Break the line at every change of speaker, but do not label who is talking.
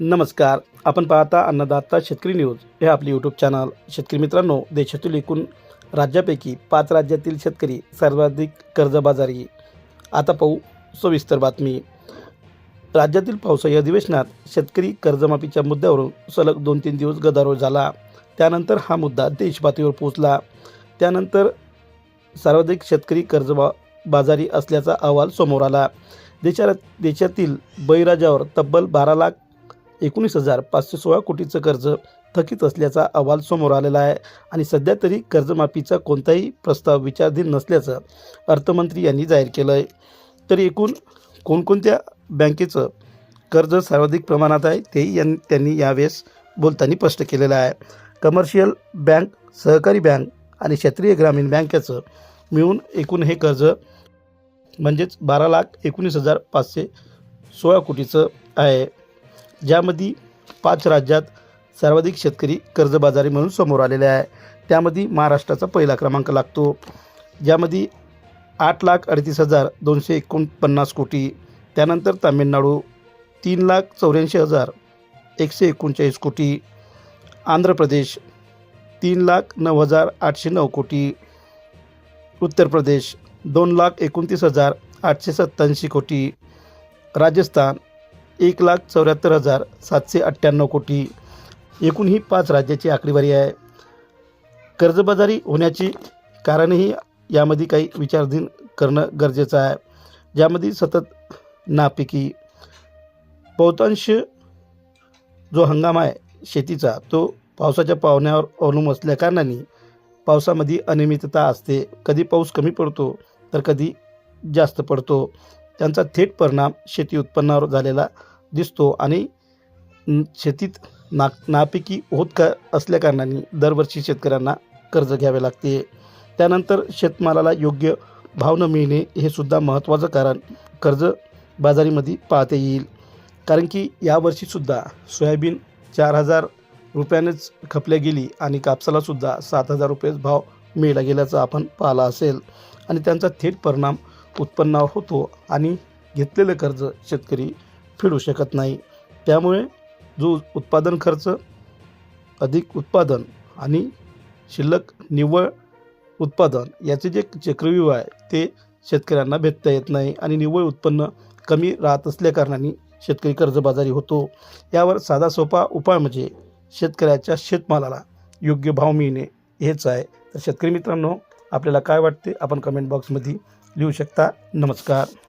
नमस्कार. आपण पाहता अन्नदाता शेतकरी न्यूज. हे आपले यूट्यूब चॅनल शेतकरी मित्रांनो देशातील एकूण राज्यापैकी पाच राज्यातील शेतकरी सर्वाधिक कर्जबाजारी. आता पाहू सविस्तर बातमी. राज्यातील पावसाळी अधिवेशनात शेतकरी कर्जमाफीच्या मुद्द्यावरून सलग दोन तीन दिवस गदारोळ झाला. त्यानंतर हा मुद्दा देशपातळीवर पोहोचला. त्यानंतर सर्वाधिक शेतकरी कर्जबा बाजारी असल्याचा अहवाल समोर आला. देशात देशातील बळीराजावर तब्बल बारा लाख एकोणीस हजार पाचशे सोळा कोटीचं कर्ज थकीत असल्याचा अहवाल समोर आलेला आहे. आणि सध्या तरी कर्जमाफीचा कोणताही प्रस्ताव विचाराधीन नसल्याचं अर्थमंत्री यांनी जाहीर केलं आहे तर एकूण कोणकोणत्या बँकेचं कर्ज सर्वाधिक प्रमाणात आहे तेही यां त्यांनी यावेळेस बोलताना स्पष्ट केलेलं आहे. कमर्शियल बँक सहकारी बँक आणि क्षेत्रीय ग्रामीण बँकेचं मिळून एकूण हे कर्ज म्हणजेच बारा लाख एकोणीस हजार पाचशे सोळा कोटीचं आहे. ज्यामध्ये पाच राज्यात सर्वाधिक शेतकरी कर्जबाजारी म्हणून समोर आलेले आहे. त्यामध्ये महाराष्ट्राचा पहिला क्रमांक लागतो. ज्यामध्ये आठ लाख अडतीस हजार दोनशे एकोणपन्नास कोटी त्यानंतर तामिळनाडू तीन लाख चौऱ्याऐंशी हजार एकशे एकोणचाळीस कोटी आंध्र प्रदेश तीन लाख नऊ हजार आठशे नऊ कोटी उत्तर प्रदेश दोन लाख एकोणतीस हजार आठशे सत्त्याऐंशी कोटी राजस्थान एक लाख चौऱ्याहत्तर हजार सातशे अठ्ठ्याण्णव कोटी. एकूण ही पाच राज्याची आकडेवारी आहे. कर्जबाजारी होण्याची कारणही यामध्ये काही विचारधीन करणं गरजेचं आहे. ज्यामध्ये सतत नापिकी बहुतांश जो हंगाम आहे शेतीचा तो पावसाच्या पावण्यावर अवलंबून असल्याकारणाने पावसामध्ये अनियमितता असते. कधी पाऊस कमी पडतो तर कधी जास्त पडतो. त्यांचा थेट परिणाम शेती उत्पन्नावर झालेला दिसतो आणि शेतीत ना नापिकी होत का असल्याकारणाने दरवर्षी शेतकऱ्यांना कर्ज घ्यावे लागते. त्यानंतर शेतमालाला योग्य भाव न मिळणे हे सुद्धा महत्त्वाचं कारण कर्ज बाजारीमध्ये पाहता येईल. कारण की यावर्षीसुद्धा सोयाबीन चार हजार रुपयानेच खपल्या गेली आणि कापसालासुद्धा सात हजार रुपयेच भाव मिळला गेल्याचं आपण पाहिला असेल. आणि त्यांचा थेट परिणाम उत्पन्नावर होतो आणि घेतलेलं कर्ज शेतकरी फेडू शकत नाही. त्यामुळे जो उत्पादन खर्च अधिक उत्पादन आणि शिल्लक निव्वळ उत्पादन याचे जे चक्रव्यूह आहे ते शेतकऱ्यांना भेटता येत नाही आणि निव्वळ उत्पन्न कमी राहत असल्याकारणाने शेतकरी कर्जबाजारी होतो. यावर साधा सोपा उपाय म्हणजे शेतकऱ्याच्या शेतमालाला योग्य भाव मिळणे हेच आहे. तर शेतकरी मित्रांनो आपल्याला काय वाटते? आपण कमेंट बॉक्समध्ये लिहू शकता. नमस्कार.